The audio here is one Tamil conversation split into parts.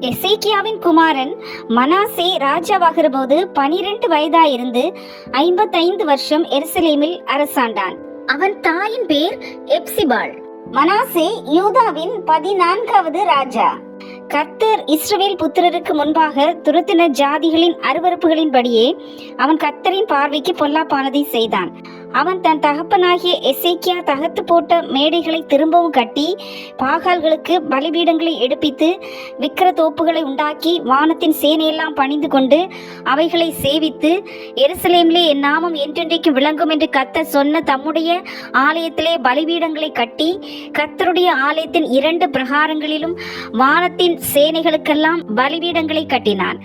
எசேக்கியாவின் குமாரன் மனாசே ராஜாவாகிற போது பனிரெண்டு வயதாயிருந்து ஐம்பத்தைந்து வருஷம் எருசலேமில் அரசாண்டான். அவன் தாயின் பேர் எப்சிபாள். மனாசே யூதாவின் பதினான்காவது ராஜா. கர்த்தர் இஸ்ரவேல் புத்திரருக்கு முன்பாக துரத்தின ஜாதிகளின் அருவருப்புகளின்படியே அவன் கர்த்தரின் பார்வைக்கு பொல்லாப்பானதை செய்தான். அவன் தன் தகப்பனாகிய எசேக்கியா தகத்து போட்ட மேடைகளை திரும்பவும் கட்டி பாகால்களுக்கு பலிபீடங்களை எடுப்பித்து விக்கிர தோப்புகளை உண்டாக்கி வானத்தின் சேனையெல்லாம் பணிந்து கொண்டு அவைகளை சேவித்து எருசலேமிலே என் நாமம் என்றென்றைக்கு விளங்கும் என்று கத்த சொன்ன தம்முடைய ஆலயத்திலே பலிபீடங்களை கட்டி கத்தருடைய ஆலயத்தின் இரண்டு பிரகாரங்களிலும் வானத்தின் சேனைகளுக்கெல்லாம் பலிபீடங்களை கட்டினான்.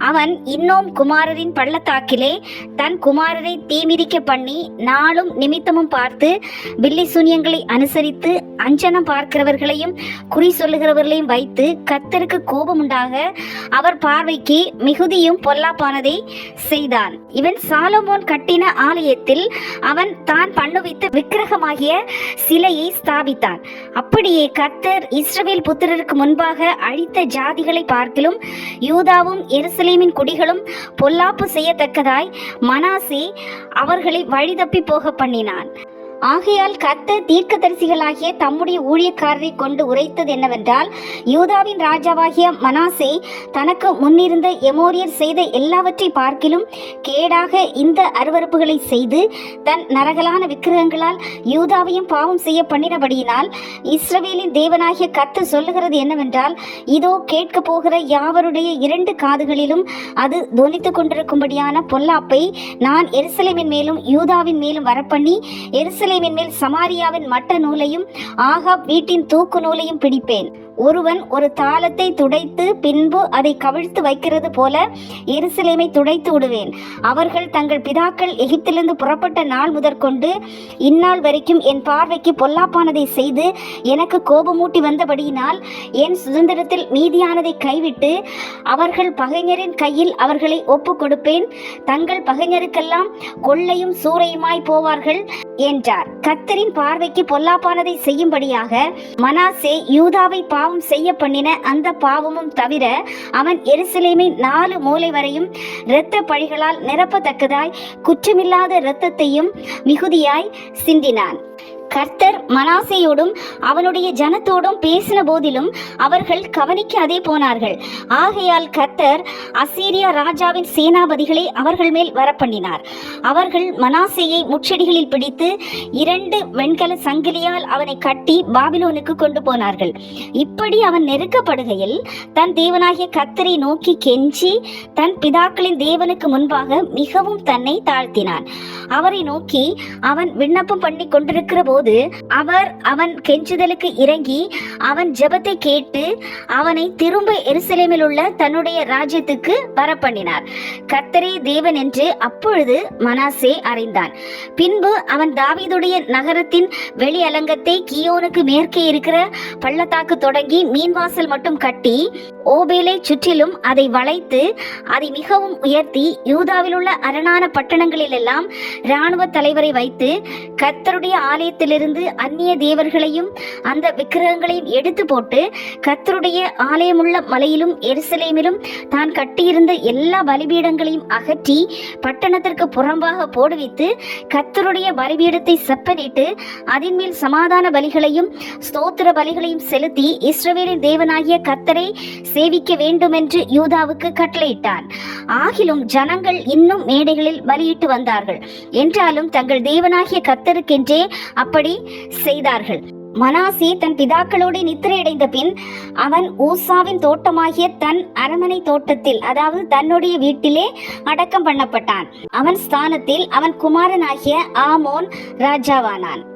அவன் இன்னும் குமாரரின் பள்ளத்தாக்கிலே தன் குமாரரை தீமிதிக்க பண்ணி நாளும் நிமித்தமும் பார்த்து வில்லி சூன்யங்களை அனுசரித்து அஞ்சனம் பார்க்கிறவர்களையும் குறி சொல்லுகிறவர்களையும் வைத்து கத்தருக்கு கோபம் உண்டாக அவர் பார்வைக்கு மிகுதியும் பொல்லாப்பானதை செய்தான். இவன் சாலமோன் கட்டின ஆலயத்தில் அவன் தான் பண்ணுவித்த விக்கிரகமாகிய சிலையை ஸ்தாபித்தான். அப்படியே கர்த்தர் இஸ்ரவேல் புத்திரருக்கு முன்பாக அழித்த ஜாதிகளை பார்க்கிலும் யூதாவும் எருசலேமின் குடிகளும் பொல்லாப்பு செய்யத்தக்கதாய் மனாசே அவர்களை வழிதப்பி போக பண்ணினான். ஆகையால் கர்த்தர் தீர்க்கதரிசிகளாகிய தம்முடைய ஊழியக்காரரை கொண்டு உரைத்தது என்னவென்றால் யூதாவின் ராஜாவாகிய மனாசே தனக்கு முன்னிருந்த எமோரியர் செய்த எல்லாவற்றை பார்க்கிலும் கேடாக இந்த அருவருப்புகளை செய்து தன் நரகலான விக்கிரகங்களால் யூதாவையும் பாவம் செய்ய பண்ணினபடியினால் இஸ்ரவேலின் தேவனாகிய கத்து சொல்லுகிறது என்னவென்றால் இதோ கேட்க போகிற யாவருடைய இரண்டு காதுகளிலும் அது தொனித்துக் கொண்டிருக்கும்படியான பொல்லாப்பை நான் எருசலேமின் மேலும் யூதாவின் மேலும் வரப்பண்ணி எருசலேமின் மேல் சமாரியாவின் மட்ட நூலையும் ஆகாப் வீட்டின் தூக்கு நூலையும் பிடிப்பேன். ஒருவன் ஒரு தாளத்தை துடைத்து பின்பு அதை கவிழ்த்து வைக்கிறது போல எருசலேமை துடைத்து விடுவேன். அவர்கள் தங்கள் பிதாக்கள் எகிப்திலிருந்து புறப்பட்ட நாள் முதற்கொண்டு இந்நாள் வரைக்கும் என் பார்வைக்கு பொல்லாப்பானதை செய்து எனக்கு கோபமூட்டி வந்தபடியினால் என் சுதந்திரத்தில் மீதியானதை கைவிட்டு அவர்கள் பகைஞரின் கையில் அவர்களை ஒப்பு கொடுப்பேன். தங்கள் பகைஞருக்கெல்லாம் கொள்ளையும் சூறையுமாய் போவார்கள். என்றார். கத்தரின் பார்வைக்கு பொல்லாப்பானதை செய்யும்படியாக மனாசே யூதாவை பாவம் செய்ய பண்ணின அந்த பாவமும் தவிர அவன் எருசலேமை நாலு மூலை வரையும் இரத்த பழிகளால் நிரப்பத்தக்கதாய் குற்றமில்லாத இரத்தத்தையும் மிகுதியாய் சிந்தினான். கர்த்தர் மனாசையோடும் அவனுடைய ஜனத்தோடும் பேசின போதிலும் அவர்கள் கவனிக்காதே போனார்கள். ஆகையால் கர்த்தர் அசீரியா ராஜாவின் சேனாபதிகளை அவர்கள் மேல் வரப்பண்ணினார். அவர்கள் மனாசையை முச்செடிகளில் பிடித்து இரண்டு வெண்கல சங்கிலியால் அவனை கட்டி பாபிலோனுக்கு கொண்டு போனார்கள். இப்படி அவன் நெருக்கப்படுகையில் தன் தேவனாகிய கர்த்தரை நோக்கி கெஞ்சி தன் பிதாக்களின் தேவனுக்கு முன்பாக மிகவும் தன்னை தாழ்த்தினான். அவரை நோக்கி அவன் விண்ணப்பம் பண்ணி கொண்டிருக்கிற போது போது அவர் அவன் கெஞ்சுதலுக்கு இறங்கி அவன் ஜெபத்தை கேட்டு அவனை திரும்ப எருசலேமில் உள்ள தன்னுடைய ராஜ்யத்துக்கு வரப்பண்ணினார். கர்த்தரே தேவன் என்று அப்பொழுது மனாசே அறிந்தான். பின்பு அவன் தாவீதுடைய நகரத்தின் வெளி அலங்கத்தை கியோனுக்கு மேற்கே இருக்கிற பள்ளத்தாக்கு தொடங்கி மீன்வாசல் மட்டும் கட்டி ஓபேலை சுற்றிலும் அதை வளைத்து அதை மிகவும் உயர்த்தி யூதாவில் உள்ள அரணான பட்டணங்களிலெல்லாம் இராணுவ தலைவரை வைத்து கர்த்தருடைய ஆலயத்திலிருந்து அந்நிய தேவர்களையும் அந்த விக்கிரகங்களையும் எடுத்து போட்டு கத்தருடைய ஆலயமுள்ள மலையிலும் எருசலேமிலும் தான் கட்டியிருந்த எல்லா பலிபீடங்களையும் அகற்றி பட்டணத்திற்கு புறம்பாக போடுவித்து கத்தருடைய பலிபீடத்தை செப்பனிட்டு அதன் மேல் சமாதான பலிகளையும் ஸ்தோத்திர பலிகளையும் செலுத்தி இஸ்ரவேலின் தேவனாகிய கத்தரை சேவிக்க வேண்டும் என்று யூதாவுக்கு கட்டளையிட்டான். ஆகிலும் ஜனங்கள் இன்னும் மேடைகளில் பலியிட்டு வந்தார்கள். என்றாலும் தங்கள் தேவனாகிய கத்தருக்கென்றே அப்படி செய்தார்கள். மனாசி தன் பிதாக்களோடு நித்திரையடைந்த பின் அவன் ஊசாவின் தோட்டமாகிய தன் அரமனை தோட்டத்தில் அதாவது தன்னுடைய வீட்டிலே அடக்கம் பண்ணப்பட்டான். அவன் ஸ்தானத்தில் அவன் குமாரனாகிய ஆமோன் ராஜாவானான்.